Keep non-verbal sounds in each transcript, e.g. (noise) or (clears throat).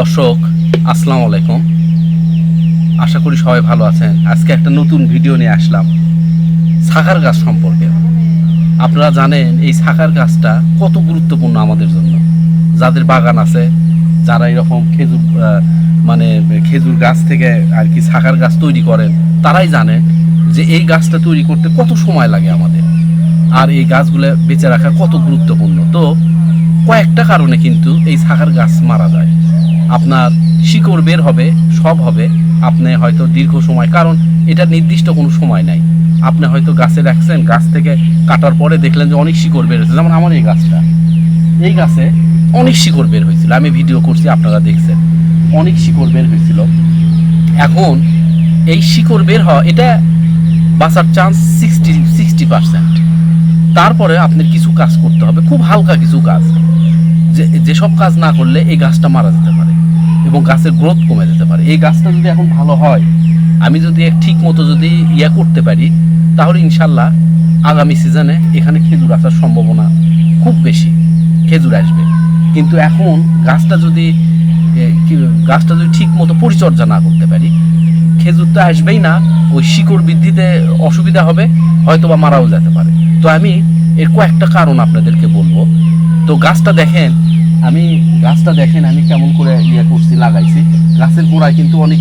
দর্শক, আসসালামু আলাইকুম। আশা করি সবাই ভালো আছেন। আজকে একটা নতুন ভিডিও নিয়ে আসলাম শাখার গাছ সম্পর্কে। আপনারা জানেন, এই শাখার গাছটা কত গুরুত্বপূর্ণ আমাদের জন্য। যাদের বাগান আছে, যারা এরকম খেজুর মানে খেজুর গাছ থেকে আর কি শাখার গাছ তৈরি করেন, তারাই জানেন যে এই গাছটা তৈরি করতে কত সময় লাগে আমাদের। আর এই গাছগুলো বেঁচে রাখা কত গুরুত্বপূর্ণ। তো কয়েকটা কারণে কিন্তু এই শাখার গাছ মারা যায়। আপনার শিকড় বের হবে, সব হবে। আপনি হয়তো দীর্ঘ সময়, কারণ এটা নির্দিষ্ট কোনো সময় নাই। আপনি হয়তো গাছে রাখছেন, গাছ থেকে কাটার পরে দেখলেন যে অনেক শিকড় বের হয়েছে। যেমন আমার এই গাছটা। এই গাছে অনেক শিকড় বের হয়েছিল। আমি ভিডিও করছি, আপনারা দেখছেন। অনেক শিকড় বের হয়েছিল। এখন এই শিকড় বের হওয়া, এটা বাঁচার চান্স সিক্সটি সিক্সটি পার্সেন্ট তারপরে আপনার কিছু কাজ করতে হবে। খুব হালকা কিছু কাজ। যে, যেসব কাজ না করলে এই গাছটা মারা যেতে এবং গাছের গ্রোথ কমে যেতে পারে। এই গাছটা যদি এখন ভালো হয়, আমি যদি ঠিক মতো যদি ইয়া করতে পারি, তাহলে ইনশাল্লাহ আগামী সিজনে এখানে খেজুর আসার সম্ভাবনা খুব বেশি। খেজুর আসবে। কিন্তু এখন গাছটা যদি গাছটা যদি ঠিক মতো পরিচর্যা না করতে পারি, খেজুর তো আসবেই না, ওই শিকড় বৃদ্ধিতে অসুবিধা হবে হয়তো বা মারাও যেতে পারে। তো আমি এর কয়েকটা কারণ আপনাদেরকে বলব। তো গাছটা দেখেন আমি গাছটা দেখেন, আমি কেমন করে ইয়ে করছি, লাগাইছি। গাছের গোড়ায় কিন্তু অনেক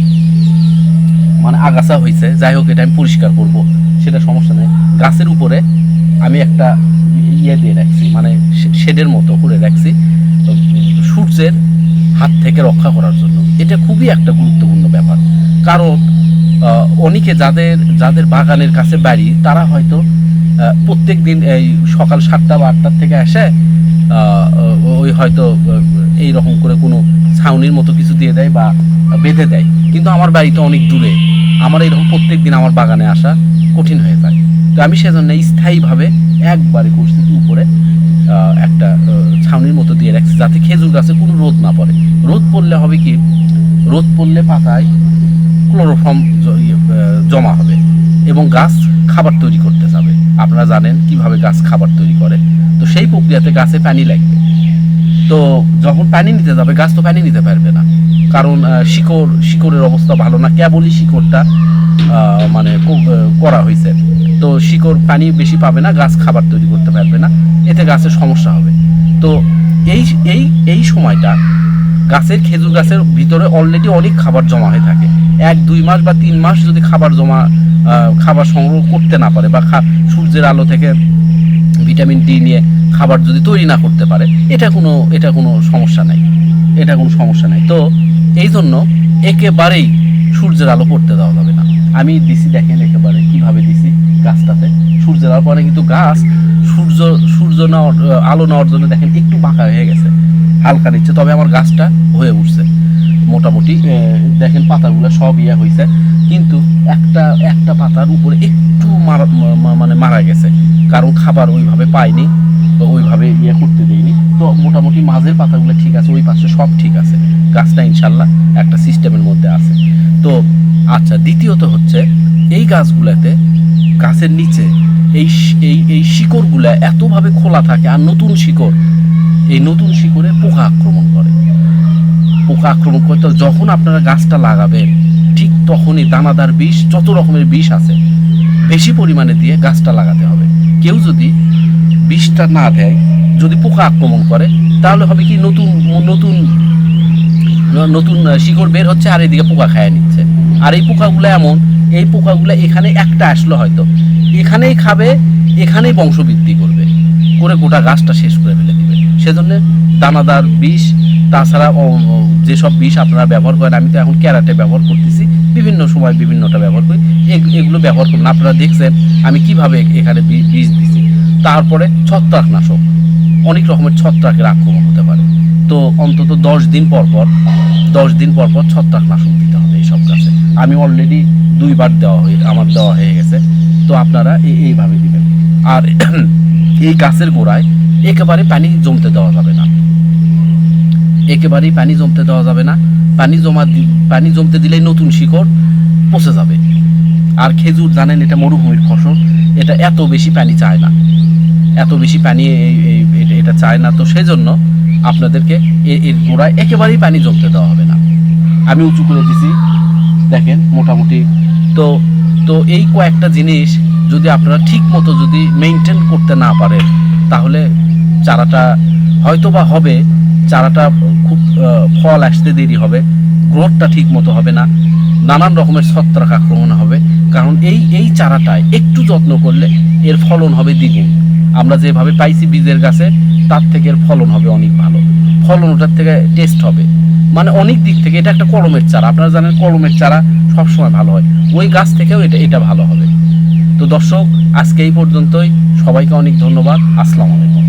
মানে আগাছা হয়েছে যাই হোক, এটা আমি পরিষ্কার করব, সেটা সমস্যা নেই। গাছের উপরে আমি একটা ইয়ে দিয়ে রাখছি মানে শেডের মতো করে রাখছি সূর্যের হাত থেকে রক্ষা করার জন্য। এটা খুবই একটা গুরুত্বপূর্ণ ব্যাপার। কারণ অনেকে যাদের যাদের বাগানের কাছে বাড়ি, তারা হয়তো প্রত্যেক দিন এই সকাল সাতটা বা আটটার থেকে আসে হয়তো এই রকম করে কোনো ছাউনির মতো কিছু দিয়ে দেয় বা বেঁধে দেয়। কিন্তু আমার বাড়িতে অনেক দূরে। আমার এরকম প্রত্যেক দিন আমার বাগানে আসা কঠিন হয়ে যায়। তো আমি সেজন্য স্থায়ীভাবে একবারে করছি উপরে একটা ছাউনির মতো দিয়ে রাখছি যাতে খেজুর গাছে কোনো রোদ না পড়ে। রোদ পড়লে হবে কি? রোদ পড়লে পাতায় ক্লোরোফর্ম ইয়ে, জমা হবে এবং গাছ খাবার তৈরি করতে যাবে। আপনারা জানেন কীভাবে গাছ খাবার তৈরি করে। তো সেই প্রক্রিয়াতে গাছে পানি লাগবে। তো যখন পানি নিতে যাবে, গাছ তো পানি নিতে পারবে না। কারণ শিকড়, শিকড়ের অবস্থা ভালো না। কেবলই শিকড়টা মানে করা হয়েছে। তো শিকড় পানি বেশি পাবে না, গাছ খাবার তৈরি করতে পারবে না। এতে গাছের সমস্যা হবে। তো এই এই এই সময়টা গাছের খেজুর গাছের ভিতরে অলরেডি অনেক খাবার জমা হয়ে থাকে। এক, দুই মাস বা তিন মাস যদি খাবার জমা খাবার সংগ্রহ করতে না পারে বা সূর্যের আলো থেকে ভিটামিন ডি নিয়ে খাবার যদি তৈরি না করতে পারে, এটা কোনো এটা কোনো সমস্যা নাই। এটা কোনো সমস্যা নাই। তো এই জন্য একেবারেই সূর্যের আলো পড়তে দেওয়া যাবে না। আমি দিছি, দেখেন একেবারে কীভাবে দিছি গাছটাতে। সূর্যের আলো পরে কিন্তু গাছ সূর্য সূর্য না আলো নেওয়ার জন্য দেখেন একটু বাঁকা হয়ে গেছে। হালকা নিচ্ছে, তবে আমার গাছটা হয়ে উঠছে। মোটামুটি দেখেন পাতাগুলো সব ইয়ে হয়েছে কিন্তু একটা একটা পাতার উপরে একটু মারা মানে মারা গেছে। কারণ খাবার ওইভাবে পাইনি। তো ওইভাবে ইয়ে করতে দেয়নি তো মোটামুটি মাঝের পাতাগুলো ঠিক আছে, ওই পাশে সব ঠিক আছে। গাছটা ইনশাল্লাহ একটা সিস্টেমের মধ্যে আছে। তো আচ্ছা দ্বিতীয়ত হচ্ছে, এই গাছগুলোতে গাছের নিচে এই এই এই শিকড়গুলো এতভাবে খোলা থাকে, আর নতুন শিকড়, এই নতুন শিকড়ে পোকা আক্রমণ করে। পোকা আক্রমণ করে তো যখন আপনারা গাছটা লাগাবেন, ঠিক তখনই দানাদার বিষ, যত রকমের বিষ আছে, বেশি পরিমাণে দিয়ে গাছটা লাগাতে হবে। কেউ যদি বিষটা না দেয়, যদি পোকা আক্রমণ করে, তাহলে হবে কি নতুন নতুন নতুন শিকড় বের হচ্ছে আর এদিকে পোকা খায় নিচ্ছে। আর এই পোকাগুলো এমন, এই পোকাগুলো এখানে একটা আসলো হয়তো। এখানেই খাবে, এখানেই বংশবৃদ্ধি করবে। করে গোটা গাছটা শেষ করে ফেলে দিবে। সেজন্য দানাদার বিষ, তাছাড়া যেসব বিষ আপনারা ব্যবহার করেন, আমি তো এখন ক্যারাটে ব্যবহার করতেছি। বিভিন্ন সময় বিভিন্নটা ব্যবহার করি। এগ- এগুলো ব্যবহার করুন। আপনারা দেখছেন আমি কীভাবে এখানে বিষ দিছি। তারপরে ছত্রাকনাশক। অনেক রকমের ছত্রাকের আক্রমণ হতে পারে। তো অন্তত দশ দিন পর পর, দশ দিন পর পর ছত্রাকনাশক দিতে হবে এইসব গাছে। আমি অলরেডি দুইবার দেওয়া হয়ে, আমার দেওয়া হয়ে গেছে। তো আপনারা এই- এইভাবে দিবেন। আর (clears throat) এই গাছের গোড়ায় একেবারে পানি জমতে দেওয়া যাবে না। একেবারেই পানি জমতে দেওয়া যাবে না। পানি জমা পানি জমতে দিলেই নতুন শিকড় পচে যাবে। আর খেজুর জানেন, এটা মরুভূমির ফসল। এটা এত বেশি পানি চায় না। এত বেশি পানি এটা- চায় না, তো সেজন্য আপনাদেরকে এর গোড়ায় একেবারেই পানি জমতে দেওয়া হবে না। আমি উঁচু করে দিছি, দেখেন মোটামুটি। তো তো এই কয়েকটা জিনিস যদি আপনারা ঠিক মতো যদি মেনটেন করতে না পারেন, তাহলে চারাটা হয়তো বা হবে, চারাটা খুব ফল আসতে দেরি হবে, গ্রোথটা ঠিক মতো হবে না, নানান রকমের ছত্রাক আক্রমণ হবে, কারণ এই এই চারাটায় একটু যত্ন করলে এর ফলন হবে দ্বিগুণ। আমরা যেভাবে পাইছি বীজের গাছে, তার থেকে এর ফলন হবে অনেক ভালো। ফলন ওটার থেকে টেস্ট হবে। মানে অনেক দিক থেকে এটা একটা কলমের চারা। আপনারা জানেন কলমের চারা সবসময় ভালো হয়। ওই গাছ থেকেও এটা এটা ভালো হবে। তো দর্শক, আজকে এই পর্যন্তই। সবাইকে অনেক ধন্যবাদ। আসসালামু আলাইকুম।